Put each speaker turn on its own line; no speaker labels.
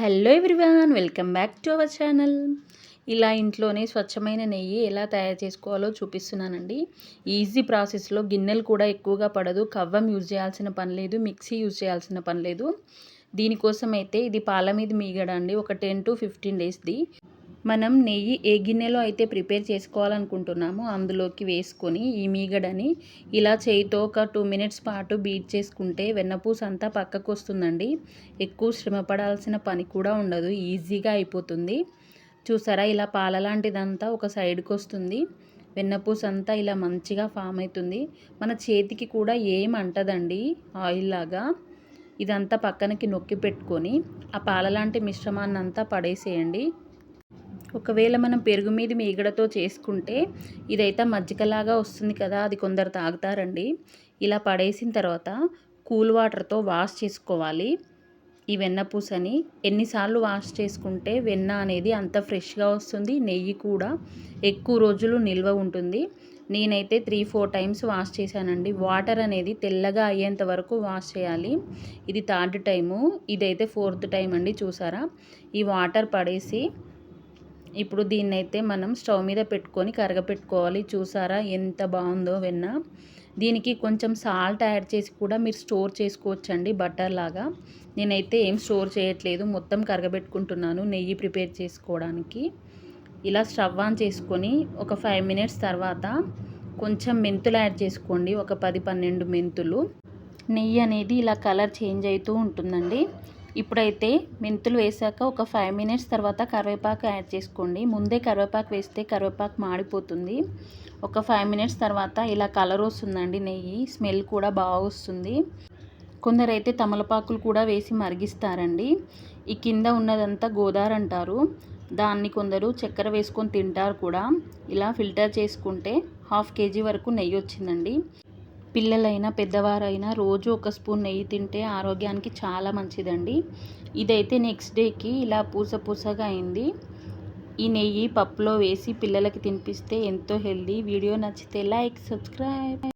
Hello everyone welcome back to our channel. ఇలా ఇంట్లోనే స్వచ్ఛమైన నెయ్యి ఎలా తయారు చేసుకోవాలో చూపిస్తున్నానండి. ఈజీ ప్రాసెస్లో గిన్నెలు కూడా ఎక్కువగా పడదు. కవ్వం యూజ్ చేయాల్సిన పని లేదు. మిక్సీ యూజ్ చేయాల్సిన పని లేదు. దీనికోసం అయితే ఇది పాల మీద మీగడ అండి. ఒక టెన్ టు ఫిఫ్టీన్ డేస్ది. మనం నెయ్యి ఏ గిన్నెలో అయితే ప్రిపేర్ చేసుకోవాలనుకుంటున్నామో అందులోకి వేసుకొని ఈ మీగడని ఇలా చేయితో ఒక టూ మినిట్స్ పాటు బీట్ చేసుకుంటే వెన్నపూస అంతా పక్కకు వస్తుందండి ఎక్కువ శ్రమ పడాల్సిన పని కూడా ఉండదు. ఈజీగా అయిపోతుంది. చూసారా ఇలా పాల లాంటిదంతా ఒక సైడ్కి వస్తుంది వెన్నపూస అంతా ఇలా మంచిగా ఫామ్ అవుతుంది. మన చేతికి కూడా ఏం అంటదండి ఆయిల్ లాగా. ఇదంతా పక్కనకి నొక్కి పెట్టుకొని ఆ పాల లాంటి మిశ్రమాన్ని అంతా పడేసేయండి. ఒకవేళ మనం పెరుగు మీద మీగడతో చేసుకుంటే ఇదైతే మజ్జిగలాగా వస్తుంది కదా అది కొందరు తాగుతారండి. ఇలా పడేసిన తర్వాత కూల్ వాటర్తో వాష్ చేసుకోవాలి. ఈ వెన్న పూసని ఎన్నిసార్లు వాష్ చేసుకుంటే వెన్న అనేది అంత ఫ్రెష్గా వస్తుంది నెయ్యి కూడా ఎక్కువ రోజులు నిల్వ ఉంటుంది. నేనైతే త్రీ ఫోర్ టైమ్స్ వాష్ చేశానండి. వాటర్ అనేది తెల్లగా అయ్యేంత వరకు వాష్ చేయాలి. ఇది థర్డ్ టైము. ఇదైతే ఫోర్త్ టైం అండి చూసారా? ఈ వాటర్ పడేసి ఇప్పుడు దీన్ని అయితే మనం స్టవ్ మీద పెట్టుకొని కరగపెట్టుకోవాలి. చూసారా ఎంత బాగుందో వెన్న. దీనికి కొంచెం సాల్ట్ యాడ్ చేసి కూడా మీరు స్టోర్ చేసుకోవచ్చండి బటర్ లాగా. నేనైతే ఏం స్టోర్ చేయట్లేదు. మొత్తం కరగబెట్టుకుంటున్నాను నెయ్యి ప్రిపేర్ చేసుకోవడానికి. ఇలా స్టవ్ ఆన్ చేసుకొని ఒక ఫైవ్ మినిట్స్ తర్వాత కొంచెం మెంతులు యాడ్ చేసుకోండి. ఒక పది పన్నెండు మెంతులు. నెయ్యి అనేది ఇలా కలర్ చేంజ్ అవుతూ ఉంటుందండి. ఇప్పుడైతే మెంతులు వేసాక ఒక ఫైవ్ మినిట్స్ తర్వాత కరివేపాకు యాడ్ చేసుకోండి. ముందే కరివేపాకు వేస్తే కరివేపాకు మాడిపోతుంది. ఒక ఫైవ్ మినిట్స్ తర్వాత ఇలా కలర్ వస్తుందండి నెయ్యి. స్మెల్ కూడా బాగా వస్తుంది. కొందరైతే తమలపాకులు కూడా వేసి మరిగిస్తారండి. ఈ కింద ఉన్నదంతా గోదార్ అంటారు. దాన్ని కొందరు చక్కెర వేసుకొని తింటారు కూడా. ఇలా ఫిల్టర్ చేసుకుంటే హాఫ్ కేజీ వరకు నెయ్యి వచ్చిందండి. పిల్లలైనా పెద్దవారైనా రోజు ఒక స్పూన్ నెయ్యి తింటే ఆరోగ్యానికి చాలా మంచిదండి. ఇదైతే నెక్స్ట్ డేకి ఇలా పూస పూసగా అయింది. ఈ నెయ్యి పప్పులో వేసి పిల్లలకి తినిపిస్తే ఎంతో హెల్దీ వీడియో నచ్చితే లైక్ సబ్స్క్రైబ్.